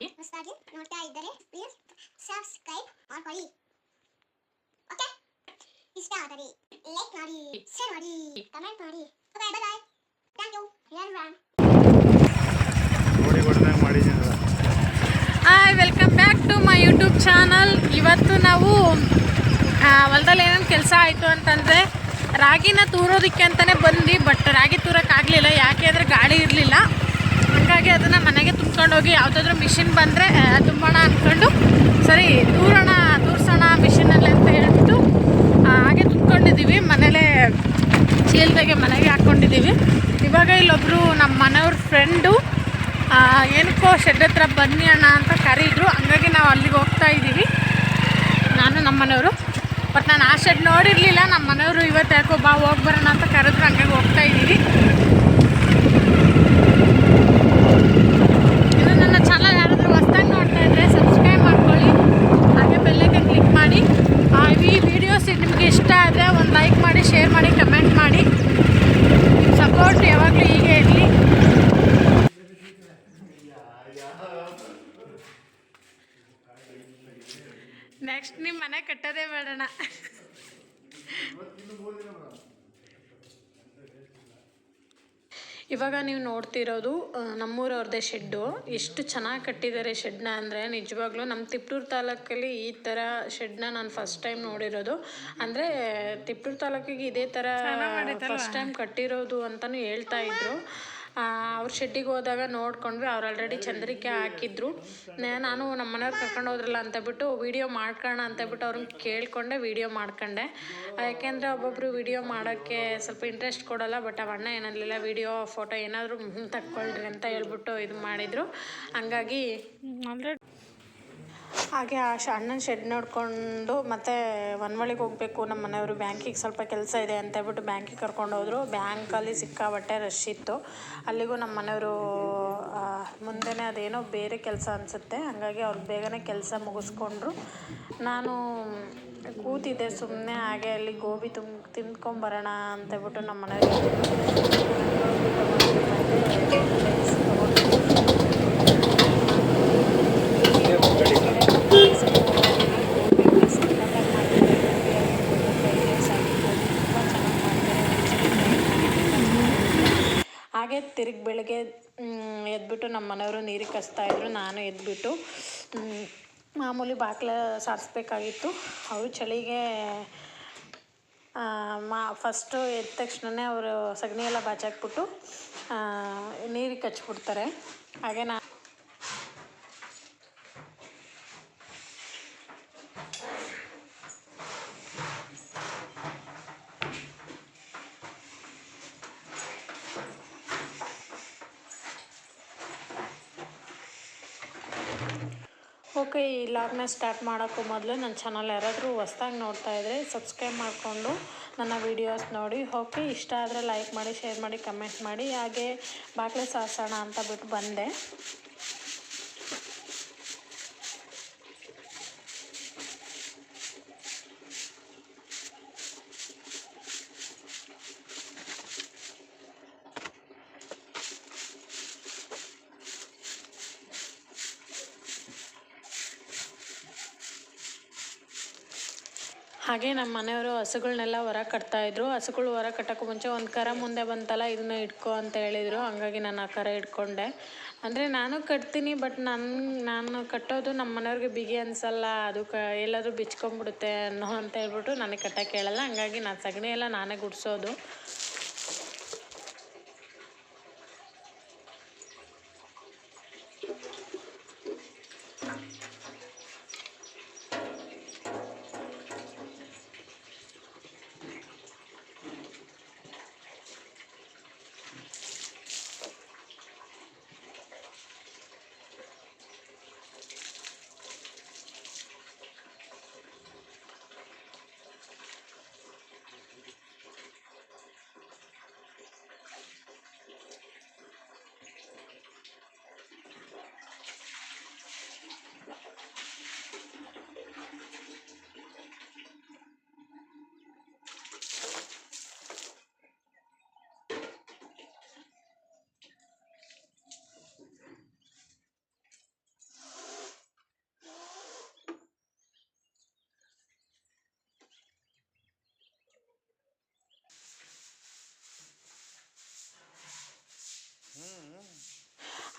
ಹೊಸದಾಗಿ ನೋಡ್ತಾ ಇದ್ದರೆ ಪ್ಲೀಸ್ ಸಬ್ಸ್ಕ್ರೈಬ್ ಮಾಡ್ಕೊಳ್ಳಿ. ಓಕೆ? ಇಷ್ಟ ಆದರೆ ಲೈಕ್ ಮಾಡಿ ಶೇರ್ ಮಾಡಿ ಕಮೆಂಟ್ ಮಾಡಿ. Okay bye bye thank you ಯಾರು ಗೋಡಿ ಹೊಡೆದಾಗ ಮಾಡಿದ್ದೀನಲ್ಲ hi welcome back to my YouTube channel ಇವತ್ತು ನಾವು ಹೊಲದಲ್ಲಿ ಹೊಲ್ದಲ್ಲಿ ಏನೇನು ಕೆಲಸ ಆಯಿತು ಅಂತಂದರೆ ರಾಗಿನ ತೂರೋದಕ್ಕೆ ಅಂತಲೇ ಬಂದು ಬಟ್ ರಾಗಿ ತೂರೋಕ್ಕಾಗಲಿಲ್ಲ. ಯಾಕೆ ಅಂದರೆ ಗಾಳಿ ಇರಲಿಲ್ಲ. ಹಾಗಾಗಿ ಅದನ್ನು ಮನೆಗೆ ತುಂಬ್ಕೊಂಡೋಗಿ ಯಾವುದಾದ್ರೂ ಮಿಷಿನ್ ಬಂದರೆ ತುಂಬೋಣ ಅಂದ್ಕೊಂಡು ಸರಿ ದೂರೋಣ ದೂರ್ಸೋಣ ಮಿಷಿನಲ್ಲಿ ಅಂತ ಹೇಳ್ಬಿಟ್ಟು ಹಾಗೆ ತುಂಬ್ಕೊಂಡಿದ್ದೀವಿ. ಮನೇಲೇ ಚೀಲದಾಗೆ ಮನೆಗೆ ಹಾಕ್ಕೊಂಡಿದ್ದೀವಿ. ಇವಾಗ ಇಲ್ಲೊಬ್ಬರು ನಮ್ಮ ಮನೆಯವ್ರ ಫ್ರೆಂಡು ಏನಕ್ಕೋ ಶೆಡ್ ಹತ್ರ ಬನ್ನಿ ಅಣ್ಣ ಅಂತ ಕರೀದ್ರು. ಹಂಗಾಗಿ ನಾವು ಅಲ್ಲಿಗೆ ಹೋಗ್ತಾ ಇದ್ದೀವಿ. ನಾನು ನಮ್ಮ ಮನೆಯವರು. ಬಟ್ ನಾನು ಆ ಶೆಡ್ ನೋಡಿರಲಿಲ್ಲ. ನಮ್ಮ ಮನೆಯವರು ಇವತ್ತು ಯಾಕೋ ಬಾ, ಹೋಗಿ ಬರೋಣ ಅಂತ ಕರೆದ್ರು ಹಂಗಾಗಿ ಹೋಗ್ತಾ ಇದ್ದೀವಿ ಇದು ನನ್ನ ಚಾನಲ್ ಯಾರಾದರೂ ಹೊಸ್ದಾಗಿ ನೋಡ್ತಾ ಇದ್ದರೆ ಸಬ್ಸ್ಕ್ರೈಬ್ ಮಾಡ್ಕೊಳ್ಳಿ ಹಾಗೆ ಬೆಲ್ಲೈಕನ್ ಕ್ಲಿಕ್ ಮಾಡಿ ಆ, ಈ ವಿಡಿಯೋಸ್ ನಿಮಗೆ ಇಷ್ಟ ಆದರೆ ಒಂದು ಲೈಕ್ ಮಾಡಿ ಶೇರ್ ಮಾಡಿ ಕಮೆಂಟ್ ಮಾಡಿ ಸಪೋರ್ಟ್ ಯಾವಾಗಲೂ ಹೀಗೆ ಇರಲಿ ನೆಕ್ಸ್ಟ್ ನಿಮ್ಮ ಮನೆ ಕಟ್ಟೋದೇ ಬೇಡಣ ಇವಾಗ ನೀವು ನೋಡ್ತಿರೋದು ನಮ್ಮೂರವ್ರದ್ದೇ ಶೆಡ್ಡು. ಎಷ್ಟು ಚೆನ್ನಾಗಿ ಕಟ್ಟಿದ್ದಾರೆ ಶೆಡ್ನ ಅಂದರೆ ನಿಜವಾಗ್ಲೂ ನಮ್ಮ ತಿಪ್ಟೂರು ತಾಲೂಕಲ್ಲಿ ಈ ಥರ ಶೆಡ್ನ ನಾನು ಫಸ್ಟ್ ಟೈಮ್ ನೋಡಿರೋದು. ಅಂದರೆ ತಿಪ್ಟೂರು ತಾಲೂಕಿಗೆ ಇದೇ ಥರ ಫಸ್ಟ್ ಟೈಮ್ ಕಟ್ಟಿರೋದು ಅಂತಲೂ ಹೇಳ್ತಾ ಇದ್ರು. ಅವ್ರ ಶೆಡ್ಡಿಗೆ ಹೋದಾಗ ನೋಡ್ಕೊಂಡ್ವಿ ಅವ್ರು ಆಲ್ರೆಡಿ ಚಂದ್ರಿಕೆ ಹಾಕಿದ್ರು. ನಾನು ನಮ್ಮ ಮನೆಯವ್ರು ಕರ್ಕೊಂಡು ಹೋದ್ರಲ್ಲ ಅಂತ ಬಿಟ್ಟು ವೀಡಿಯೋ ಮಾಡ್ಕೊಳ್ಳೋಣ ಅಂತ ಬಿಟ್ಟು ಅವ್ರನ್ನ ಕೇಳ್ಕೊಂಡೆ ವೀಡಿಯೋ ಮಾಡ್ಕೊಂಡೆ. ಯಾಕೆಂದರೆ ಒಬ್ಬೊಬ್ಬರು ವಿಡಿಯೋ ಮಾಡೋಕ್ಕೆ ಸ್ವಲ್ಪ ಇಂಟ್ರೆಸ್ಟ್ ಕೊಡಲ್ಲ ಬಟ್ ಅವಣ್ಣ ಅಣ್ಣ ಏನನ್ನಲಿಲ್ಲ ವೀಡಿಯೋ ಫೋಟೋ ಏನಾದರೂ ತಕ್ಕೊಳ್ರಿ ಅಂತ ಹೇಳ್ಬಿಟ್ಟು ಇದು ಮಾಡಿದರು. ಹಂಗಾಗಿ ಆಲ್ರೆಡಿ ಹಾಗೆ ಆ ಶ ಅಣ್ಣನ ಶೆಡ್ ನೋಡಿಕೊಂಡು ಮತ್ತೆ ಒನ್ವಳಿಗೆ ಹೋಗಬೇಕು. ನಮ್ಮ ಮನೆಯವರು ಬ್ಯಾಂಕಿಗೆ ಸ್ವಲ್ಪ ಕೆಲಸ ಇದೆ ಅಂತ ಹೇಳ್ಬಿಟ್ಟು ಬ್ಯಾಂಕಿಗೆ ಕರ್ಕೊಂಡು ಹೋದರು. ಬ್ಯಾಂಕಲ್ಲಿ ಸಿಕ್ಕಾಬಟ್ಟೆ ರಶ್ ಇತ್ತು. ಅಲ್ಲಿಗೂ ನಮ್ಮ ಮನೆಯವರು ಮುಂದೆನೇ ಅದೇನೋ ಬೇರೆ ಕೆಲಸ ಅನಿಸುತ್ತೆ. ಹಾಗಾಗಿ ಅವ್ರು ಬೇಗನೆ ಕೆಲಸ ಮುಗಿಸ್ಕೊಂಡ್ರು. ನಾನು ಕೂತಿದ್ದೆ ಸುಮ್ಮನೆ ಹಾಗೆ ಅಲ್ಲಿ ಗೋಬಿ ತುಂಬ ತಿಂದ್ಕೊಂಬರೋಣ ಅಂತ ಹೇಳ್ಬಿಟ್ಟು ನಮ್ಮ ಮನೆಯವ್ರಿಗೆ ಹಾಗೆ ತಿರುಗಿ ಬೆಳಗ್ಗೆ ಎದ್ಬಿಟ್ಟು ನಮ್ಮ ಮನೆಯವರು ನೀರಿಗೆ ಕಸ್ತಾ ಇದ್ರು, ನಾನು ಎದ್ಬಿಟ್ಟು ಮಾಮೂಲಿ ಬಾಗಿಲ ಸಾರಿಸ್ಬೇಕಾಗಿತ್ತು. ಅವರು ಚಳಿಗೆ ಮಾ ಫಸ್ಟು ಎದ್ದ ತಕ್ಷಣವೇ ಅವರು ಸಗಣಿ ಎಲ್ಲ ಬಾಚಾಕ್ಬಿಟ್ಟು ನೀರಿಗೆ ಕಚ್ಬಿಡ್ತಾರೆ. ಹಾಗೆ ನಾ ಓಕೆ ಈ ಲಾಗ್ನ ಸ್ಟಾರ್ಟ್ ಮಾಡೋಕ್ಕೂ ಮೊದಲು ನನ್ನ ಚಾನಲ್ ಯಾರಾದರೂ ಹೊಸ್ದಾಗಿ ನೋಡ್ತಾ ಇದ್ದರೆ ಸಬ್ಸ್ಕ್ರೈಬ್ ಮಾಡಿಕೊಂಡು ನನ್ನ ವೀಡಿಯೋಸ್ ನೋಡಿ. ಓಕೆ ಇಷ್ಟ ಆದರೆ ಲೈಕ್ ಮಾಡಿ ಶೇರ್ ಮಾಡಿ ಕಮೆಂಟ್ ಮಾಡಿ. ಹಾಗೆ ಬಾಗಿಲು ಸಾರಿಸೋಣ ಅಂತ ಬಿಟ್ಟು ಬಂದೆ. ಹಾಗೆ ನಮ್ಮ ಮನೆಯವರು ಹಸುಗಳನ್ನೆಲ್ಲ ಹೊರ ಕಟ್ತಾಯಿದ್ರು ಹಸುಗಳು ಹೊರ ಕಟ್ಟೋಕ್ಕೂ ಮುಂಚೆ ಒಂದು ಕರ ಮುಂದೆ ಬಂತಲ್ಲ, ಇದನ್ನ ಇಟ್ಕೋ ಅಂತ ಹೇಳಿದರು. ಹಂಗಾಗಿ ನಾನು ಆ ಕರ ಇಟ್ಕೊಂಡೆ. ಅಂದರೆ ನಾನು ಕಟ್ತೀನಿ, ಬಟ್ ನನ್ನ ನಾನು ಕಟ್ಟೋದು ನಮ್ಮ ಮನೆಯವ್ರಿಗೆ ಬಿಗಿ ಅನಿಸಲ್ಲ, ಅದು ಕ, ಎಲ್ಲಾದರೂ ಬಿಚ್ಕೊಂಬಿಡುತ್ತೆ ಅನ್ನೋ ಅಂತ ಹೇಳ್ಬಿಟ್ಟು ನನಗೆ ಕಟ್ಟೋಕ್ಕೆ ಹೇಳಲ್ಲ ಹಂಗಾಗಿ ನಾನು ಸಗಣಿ ಎಲ್ಲ ನಾನೇ ಗುಡಿಸೋದು.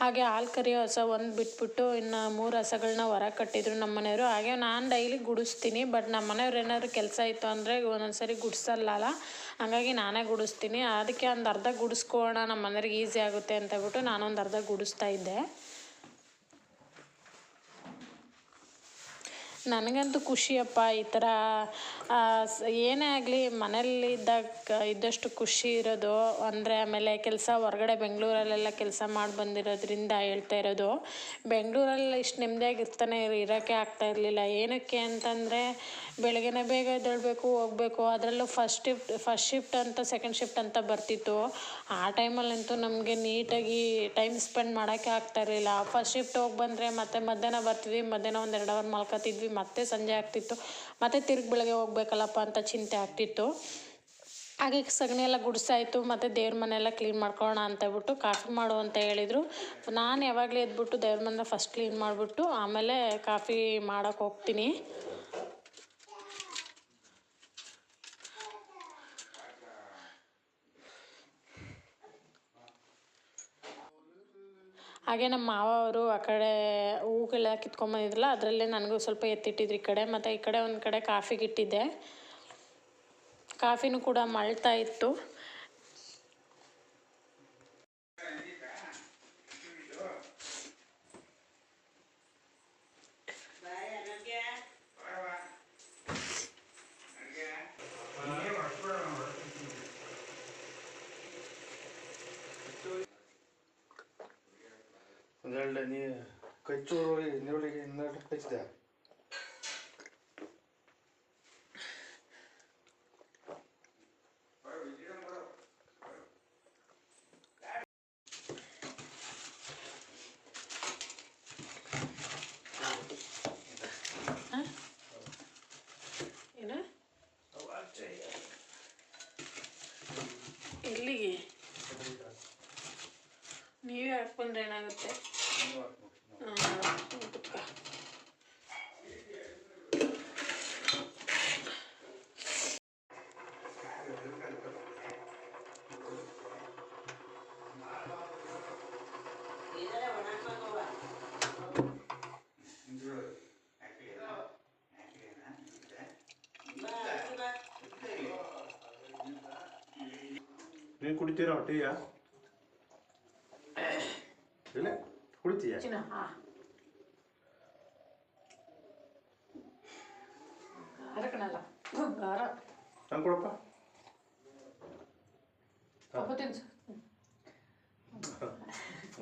ಹಾಗೆ ಹಾಲು ಕರಿಯೋ ಹಸ ಒಂದು ಬಿಟ್ಬಿಟ್ಟು ಇನ್ನು ಮೂರು ಹಸಗಳನ್ನ ಹೊರ ಕಟ್ಟಿದ್ರು ನಮ್ಮ ಮನೆಯವರು. ಹಾಗೆ ನಾನು ಡೈಲಿ ಗುಡಿಸ್ತೀನಿ, ಬಟ್ ನಮ್ಮ ಮನೆಯವ್ರು ಏನಾದ್ರು ಕೆಲಸ ಇತ್ತು ಅಂದರೆ ಒಂದೊಂದ್ಸರಿ ಗುಡಿಸಲ್ಲ ಹಾಗಾಗಿ ನಾನೇ ಗುಡಿಸ್ತೀನಿ. ಅದಕ್ಕೆ ಒಂದು ಅರ್ಧ ಗುಡಿಸ್ಕೋಣ ನಮ್ಮ ಮನೆಯವ್ರಿಗೆ ಈಸಿ ಆಗುತ್ತೆ ಅಂತ ಹೇಳ್ಬಿಟ್ಟು ನಾನೊಂದು ಅರ್ಧ ಗುಡಿಸ್ತಾ ಇದ್ದೆ. ನನಗಂತೂ ಖುಷಿಯಪ್ಪ ಈ ಥರ ಏನೇ ಆಗಲಿ ಮನೇಲಿ ಇದ್ದಾಗ ಇದ್ದಷ್ಟು ಖುಷಿ ಇರೋದು, ಅಂದರೆ ಆಮೇಲೆ ಕೆಲಸ ಹೊರಗಡೆ ಬೆಂಗಳೂರಲ್ಲೆಲ್ಲ ಕೆಲಸ ಮಾಡಿ ಬಂದಿರೋದ್ರಿಂದ ಹೇಳ್ತಾ ಇರೋದು. ಬೆಂಗಳೂರಲ್ಲಿ ಇಷ್ಟು ನೆಮ್ಮದಿಯಾಗಿ ಇರ್ತಾನೆ ಇರೋಕ್ಕೆ ಆಗ್ತಾ ಇರಲಿಲ್ಲ. ಏನಕ್ಕೆ ಅಂತಂದರೆ ಬೆಳಗ್ಗೆನೇ ಬೇಗ ಎದ್ದೇಳಬೇಕು, ಹೋಗಬೇಕು. ಅದರಲ್ಲೂ ಫಸ್ಟ್ ಶಿಫ್ಟ್ ಫಸ್ಟ್ ಶಿಫ್ಟ್ ಅಂತ ಸೆಕೆಂಡ್ ಶಿಫ್ಟ್ ಅಂತ ಬರ್ತಿತ್ತು. ಆ ಟೈಮಲ್ಲಂತೂ ನಮಗೆ ನೀಟಾಗಿ ಟೈಮ್ ಸ್ಪೆಂಡ್ ಮಾಡೋಕ್ಕೆ ಆಗ್ತಾ ಇರಲಿಲ್ಲ. ಫಸ್ಟ್ ಶಿಫ್ಟ್ ಹೋಗಿ ಬಂದರೆ ಮತ್ತೆ ಮಧ್ಯಾಹ್ನ ಬರ್ತಿದ್ವಿ, ಮಧ್ಯಾಹ್ನ ಒಂದು ಎರಡು ಅವರ್ ಮಲ್ಕೊತಿದ್ವಿ, ಮತ್ತೆ ಸಂಜೆ ಆಗ್ತಿತ್ತು. ಮತ್ತೆ ತಿರ್ಗಿ ಬೆಳಗ್ಗೆ ಹೋಗ್ಬೇಕಲ್ಲಪ್ಪ ಅಂತ ಚಿಂತೆ ಆಗ್ತಿತ್ತು. ಹಾಗೆ ಸಗಣಿ ಎಲ್ಲ ಗುಡಿಸಾಯ್ತು, ಮತ್ತು ದೇವ್ರ ಮನೆಯೆಲ್ಲ ಕ್ಲೀನ್ ಮಾಡ್ಕೊಳ್ಳೋಣ ಅಂತ ಹೇಳ್ಬಿಟ್ಟು ಕಾಫಿ ಮಾಡು ಅಂತ ಹೇಳಿದರು. ನಾನು ಯಾವಾಗಲೂ ಎದ್ಬಿಟ್ಟು ದೇವ್ರ ಮನೆ ಫಸ್ಟ್ ಕ್ಲೀನ್ ಮಾಡಿಬಿಟ್ಟು ಆಮೇಲೆ ಕಾಫಿ ಮಾಡೋಕ್ಕೆ ಹೋಗ್ತೀನಿ. ಹಾಗೆ ನಮ್ಮ ಮಾವ ಅವರು ಆ ಕಡೆ ಹೂಗೆಲ್ಲ ಕಿತ್ಕೊಂಬಂದಿದ್ರಲ್ಲ ಅದರಲ್ಲೇ ನನಗೂ ಸ್ವಲ್ಪ ಎತ್ತಿಟ್ಟಿದ್ರು ಈ ಕಡೆ. ಮತ್ತು ಈ ಕಡೆ ಒಂದು ಕಡೆ ಕಾಫಿಗೆ ಇಟ್ಟಿದ್ದೆ. ಕಾಫಿನೂ ಕೂಡ ಮಳ್ತಾ ಇತ್ತು. ಒಂದೆರಡು ನೀ ಕಚ್ಚೂರು ನೀರುಳ್ಳಿಗೆ ಇನ್ನೆರಡು ಕಚ್ಚಿದೆ. ಎಲ್ಲಿಗೆ? ನೀವೇ ಹಾಕ್ಬಂದ್ರೆ ಏನಾಗುತ್ತೆ? ನೀನು ಕುಡಿತೀರಾ ಟೀಯ ಇಲ್ಲ? ಕುಡಿತೀಯ? ನಂಗೆ ಕೊಡಪ್ಪ.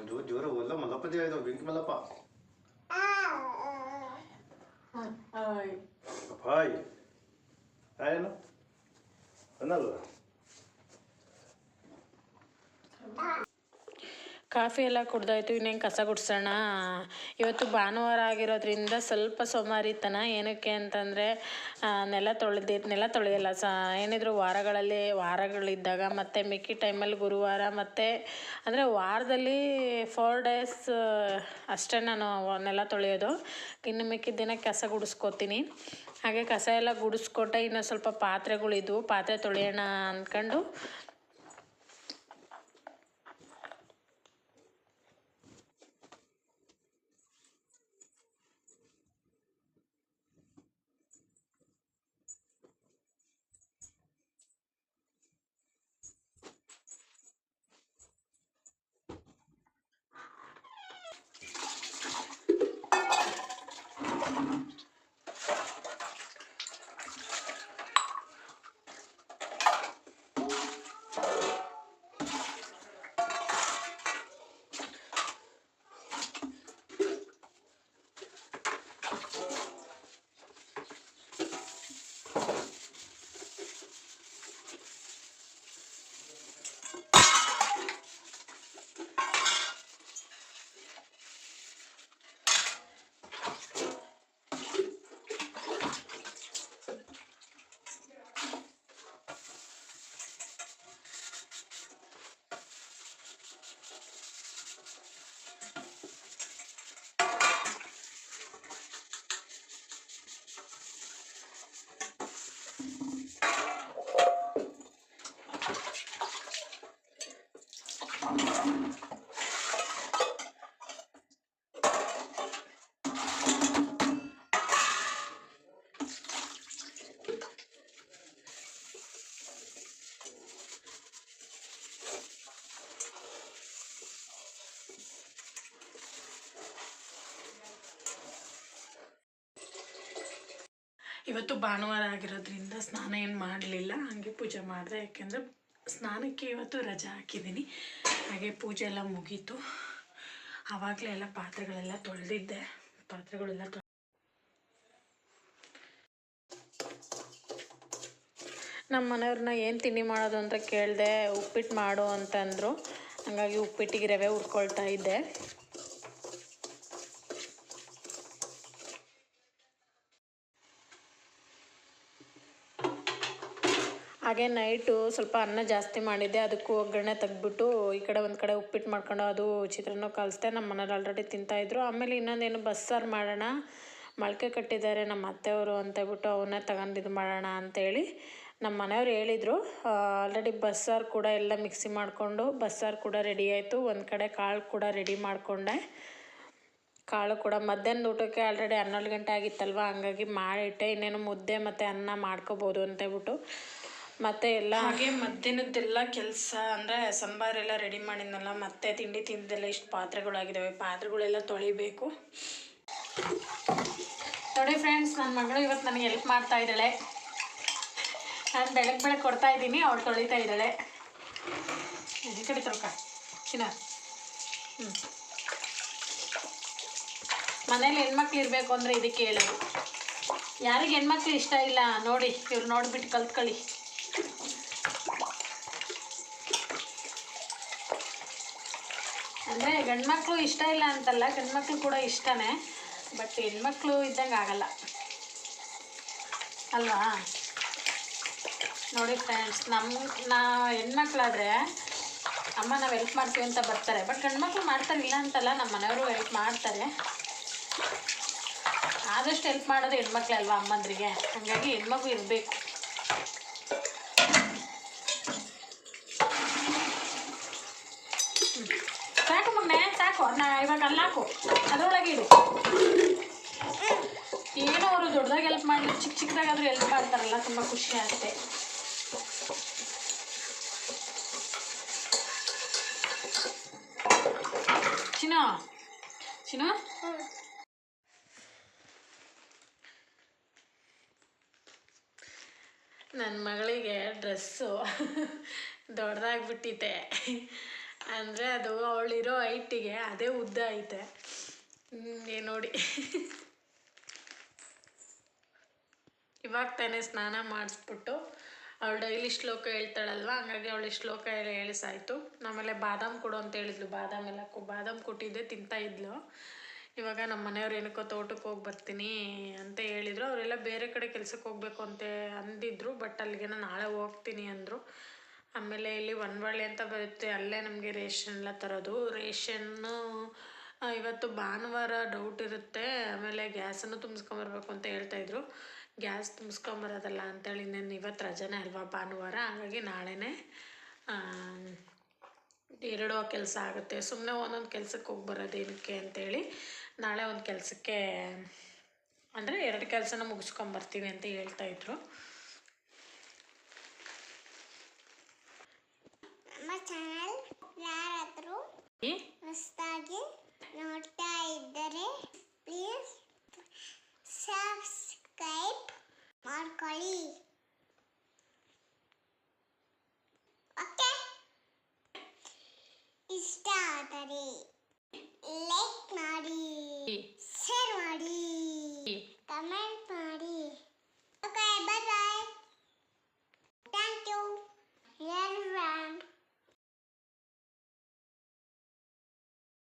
ಜೋ ಜೋರ ಒಲ್ಲ ಮಲ್ಲಪ್ಪ ಇದು ಬೆಂಕಿ ಮಲ್ಲಪ್ಪ. ಹಾಂ ಹಾಯ್ ಹಾಯ್ ಏನು ಅನ್ನಲ್ವ ಕಾಫಿ ಎಲ್ಲ ಕುಡ್ದಾಯ್ತು, ಇನ್ನೇನು ಕಸ ಗುಡ್ಸೋಣ? ಇವತ್ತು ಭಾನುವಾರ ಆಗಿರೋದ್ರಿಂದ ಸ್ವಲ್ಪ ಸೋಮಾರಿತನ. ಏನಕ್ಕೆ ಅಂತಂದರೆ ನೆಲ ತೊಳೆದಿ, ನೆಲ ತೊಳೆಯಲ್ಲ ಸ, ಏನಿದ್ರು ವಾರಗಳಲ್ಲಿ, ವಾರಗಳಿದ್ದಾಗ ಮತ್ತು ಮಿಕ್ಕಿ ಟೈಮಲ್ಲಿ ಗುರುವಾರ ಮತ್ತು, ಅಂದರೆ ವಾರದಲ್ಲಿ ಫೋರ್ ಡೇಸ್ ಅಷ್ಟೇ ನಾನು ನೆಲ ತೊಳೆಯೋದು. ಇನ್ನು ಮಿಕ್ಕಿದ ದಿನ ಕಸ ಗುಡಿಸ್ಕೊತೀನಿ. ಹಾಗೆ ಕಸ ಎಲ್ಲ ಗುಡಿಸ್ಕೊಟ್ಟೆ ಇನ್ನೂ ಸ್ವಲ್ಪ ಪಾತ್ರೆಗಳಿದ್ವು, ಪಾತ್ರೆ ತೊಳೆಯೋಣ ಅಂದ್ಕೊಂಡು ಇವತ್ತು ಭಾನುವಾರ ಆಗಿರೋದ್ರಿಂದ ಸ್ನಾನ ಏನು ಮಾಡಲಿಲ್ಲ, ಹಾಗೆ ಪೂಜೆ ಮಾಡಿದೆ. ಯಾಕೆಂದರೆ ಸ್ನಾನಕ್ಕೆ ಇವತ್ತು ರಜೆ ಹಾಕಿದ್ದೀನಿ. ಹಾಗೆ ಪೂಜೆ ಎಲ್ಲ ಮುಗೀತು. ಆವಾಗಲೇ ಎಲ್ಲ ಪಾತ್ರೆಗಳೆಲ್ಲ ತೊಳೆದಿದ್ದೆ. ಪಾತ್ರೆಗಳೆಲ್ಲ ತೊಳೆ ನಮ್ಮ ಮನೆಯವ್ರನ್ನ ಏನು ತಿಂಡಿ ಮಾಡೋದು ಅಂತ ಕೇಳಿದೆ, ಉಪ್ಪಿಟ್ಟು ಮಾಡು ಅಂತಂದರು. ಹಾಗಾಗಿ ಉಪ್ಪಿಟ್ಟಿಗೆ ರವೆ ಹುರ್ಕೊಳ್ತಾ ಇದ್ದೆ. ಹಾಗೆ ನೈಟು ಸ್ವಲ್ಪ ಅನ್ನ ಜಾಸ್ತಿ ಮಾಡಿದ್ದೆ. ಅದಕ್ಕೂ ಒಗ್ಗರಣೆ ತೆಗ್ದುಬಿಟ್ಟು ಈ ಕಡೆ ಒಂದು ಕಡೆ ಉಪ್ಪಿಟ್ಟು ಮಾಡ್ಕೊಂಡು ಅದು ಚಿತ್ರಾನ್ನ ಕಲಿಸ್ದೆ. ನಮ್ಮ ಮನೇಲಿ ಆಲ್ರೆಡಿ ತಿಂತಾಯಿದ್ರು ಆಮೇಲೆ ಇನ್ನೊಂದೇನು ಬಸ್ಸಾರು ಮಾಡೋಣ ಮೊಳಕೆ ಕಟ್ಟಿದ್ದಾರೆ ನಮ್ಮ ಅತ್ತೆಯವರು ಅಂತ ಹೇಳ್ಬಿಟ್ಟು ಅವನ್ನೇ ತಗೊಂಡು ಇದು ಮಾಡೋಣ ಅಂತೇಳಿ ನಮ್ಮ ಮನೆಯವ್ರು ಹೇಳಿದರು. ಆಲ್ರೆಡಿ ಬಸ್ಸಾರು ಕೂಡ ಎಲ್ಲ ಮಿಕ್ಸಿ ಮಾಡಿಕೊಂಡು ಬಸ್ಸಾರು ಕೂಡ ರೆಡಿ ಆಯಿತು. ಒಂದು ಕಡೆ ಕಾಳು ಕೂಡ ರೆಡಿ ಮಾಡಿಕೊಂಡೆ. ಕಾಳು ಕೂಡ ಮಧ್ಯಾಹ್ನದ ಊಟಕ್ಕೆ ಆಲ್ರೆಡಿ ಹನ್ನೆರಡು ಗಂಟೆ ಆಗಿತ್ತಲ್ವ? ಹಂಗಾಗಿ ಮಾಡಿಟ್ಟೆ. ಇನ್ನೇನು ಮುದ್ದೆ ಮತ್ತು ಅನ್ನ ಮಾಡ್ಕೋಬೋದು ಅಂತ ಹೇಳ್ಬಿಟ್ಟು ಮತ್ತೆ ಎಲ್ಲ? ಹಾಗೆ ಮಧ್ಯಾಹ್ನದ್ದೆಲ್ಲ ಕೆಲಸ ಅಂದರೆ ಸಂಬಾರೆಲ್ಲ ರೆಡಿ ಮಾಡಿದ್ನಲ್ಲ, ಮತ್ತೆ ತಿಂಡಿ ತಿಂದೆಲ್ಲ ಇಷ್ಟು ಪಾತ್ರೆಗಳಾಗಿದ್ದಾವೆ. ಪಾತ್ರೆಗಳೆಲ್ಲ ತೊಳಿಬೇಕು. ನೋಡಿ ಫ್ರೆಂಡ್ಸ್ ನನ್ನ ಮಗಳು ಇವತ್ತು ನನಗೆ ಹೆಲ್ಪ್ ಮಾಡ್ತಾ ಇದ್ದಾಳೆ. ನಾನು ಬೆಳಗ್ಗೆ ಬೆಳಗ್ಗೆ ಕೊಡ್ತಾ ಇದ್ದೀನಿ, ಅವಳು ತೊಳಿತಾ ಇದ್ದಾಳೆ. ಈ ಕಡೆ ತರ್ಕ, ಚಿನ್ನ. ಹ್ಞೂ ಮನೇಲಿ ಹೆಣ್ಮಕ್ಳು ಇರಬೇಕು ಅಂದರೆ ಇದಕ್ಕೆ ಹೇಳೋದು. ಯಾರಿಗೆ ಹೆಣ್ಮಕ್ಳು ಇಷ್ಟ ಇಲ್ಲ, ನೋಡಿ, ಇವ್ರು ನೋಡಿಬಿಟ್ಟು ಕಲ್ತ್ಕೊಳ್ಳಿ. ಅಂದರೆ ಗಂಡ್ಮಕ್ಳು ಇಷ್ಟ ಇಲ್ಲ ಅಂತಲ್ಲ, ಗಂಡ್ಮಕ್ಳು ಕೂಡ ಇಷ್ಟನೇ ಬಟ್ ಹೆಣ್ಮಕ್ಳು ಇದ್ದಂಗೆ ಆಗಲ್ಲ. ಅಲ್ವಾ? ನೋಡಿ ಫ್ರೆಂಡ್ಸ್ ನಮ್ಮ ನಾ ಹೆಣ್ಮಕ್ಳಾದರೆ ಅಮ್ಮ ನಾವು ಹೆಲ್ಪ್ ಮಾಡ್ತೀವಿ ಅಂತ ಬರ್ತಾರೆ ಬಟ್ ಗಂಡ್ಮಕ್ಳು ಮಾಡ್ತಾರೆ ಇಲ್ಲ ಅಂತಲ್ಲ ನಮ್ಮ ಮನೆಯವರು ಹೆಲ್ಪ್ ಮಾಡ್ತಾರೆ. ಆದಷ್ಟು ಹೆಲ್ಪ್ ಮಾಡೋದು ಹೆಣ್ಮಕ್ಳೇ ಅಲ್ವಾ ಅಮ್ಮಂದ್ರಿಗೆ. ಹಾಗಾಗಿ ಹೆಣ್ಮಗು ಇರಬೇಕು. ನಾ ಇವಾಗ ಅಲ್ಲಿ ಹಾಕು. ಅದರೊಳಗೆ ಇಡು. ಏನೋ ಅವರು ದೊಡ್ಡದಾಗ ಹೆಲ್ಪ್ ಮಾಡಿ ಚಿಕ್ಕ ಚಿಕ್ಕದಾಗಾದ್ರೂ ಹೆಲ್ಪ್ ಮಾಡ್ತಾರಲ್ಲ, ತುಂಬ ಖುಷಿ ಆಗುತ್ತೆ ಚಿನೋ ಚಿನೋ ನನ್ನ ಮಗಳಿಗೆ ಡ್ರೆಸ್ಸು ದೊಡ್ಡದಾಗ್ಬಿಟ್ಟಿದೆ. ಅಂದರೆ ಅದು ಅವಳಿರೋ ಹೈಟಿಗೆ ಅದೇ ಉದ್ದ ಐತೆ. ನೋಡಿ. ಇವಾಗ ತಾನೇ ಸ್ನಾನ ಮಾಡಿಸ್ಬಿಟ್ಟು ಅವಳು ಡೈಲಿ ಶ್ಲೋಕ ಹೇಳ್ತಾಳಲ್ವ? ಹಂಗಾಗಿ ಅವಳು ಶ್ಲೋಕ ಎಲ್ಲ ಹೇಳಿಸಾಯ್ತು. ಆಮೇಲೆ ಬಾದಾಮ್ ಕೊಡು ಅಂತ ಹೇಳಿದ್ಲು. ಬಾದಾಮ್ ಎಲ್ಲ ಕೊ, ಬಾದಾಮ್ ಕೊಟ್ಟಿದ್ದೆ, ತಿಂತಾ ಇದ್ಲು. ಇವಾಗ ನಮ್ಮ ಮನೆಯವ್ರು ಏನಕ್ಕೋ ತೋಟಕ್ಕೆ ಹೋಗಿ ಬರ್ತೀನಿ ಅಂತ ಹೇಳಿದರು. ಅವರೆಲ್ಲ ಬೇರೆ ಕಡೆ ಕೆಲ್ಸಕ್ಕೆ ಹೋಗ್ಬೇಕು ಅಂತ ಅಂದಿದ್ರು, ಬಟ್ ಅಲ್ಲಿಗೆ ನಾಳೆ ಹೋಗ್ತೀನಿ ಅಂದರು. ಆಮೇಲೆ ಇಲ್ಲಿ ಒನ್ವಳ್ಳಿ ಅಂತ ಬರುತ್ತೆ, ಅಲ್ಲೇ ನಮಗೆ ರೇಷನ್ ಎಲ್ಲ ತರೋದು. ರೇಷನ್ನು ಇವತ್ತು ಭಾನುವಾರ ಡೌಟ್ ಇರುತ್ತೆ. ಆಮೇಲೆ ಗ್ಯಾಸನ್ನು ತುಂಬಿಸ್ಕೊಂಬರ್ಬೇಕು ಅಂತ ಹೇಳ್ತಾಯಿದ್ರು ಗ್ಯಾಸ್ ತುಂಬಿಸ್ಕೊಂಬರೋದಲ್ಲ ಅಂತೇಳಿ ನಾನು ಇವತ್ತು ರಜೆನೇ ಅಲ್ವಾ ಭಾನುವಾರ? ಹಾಗಾಗಿ ನಾಳೆನೇ ಎರಡೋ ಕೆಲಸ ಆಗುತ್ತೆ. ಸುಮ್ಮನೆ ಒಂದೊಂದು ಕೆಲಸಕ್ಕೆ ಹೋಗಿ ಬರೋದು ಏನಕ್ಕೆ ಅಂತೇಳಿ ನಾಳೆ ಒಂದು ಕೆಲಸಕ್ಕೆ, ಅಂದರೆ ಎರಡು ಕೆಲಸನ ಮುಗಿಸ್ಕೊಂಬರ್ತೀವಿ ಅಂತ ಹೇಳ್ತಾಯಿದ್ರು ನಮ್ಮ ಚಾನಲ್ ಯಾರಾದರೂ ಹೊಸದಾಗಿ ನೋಡ್ತಾ ಇದ್ದರೆ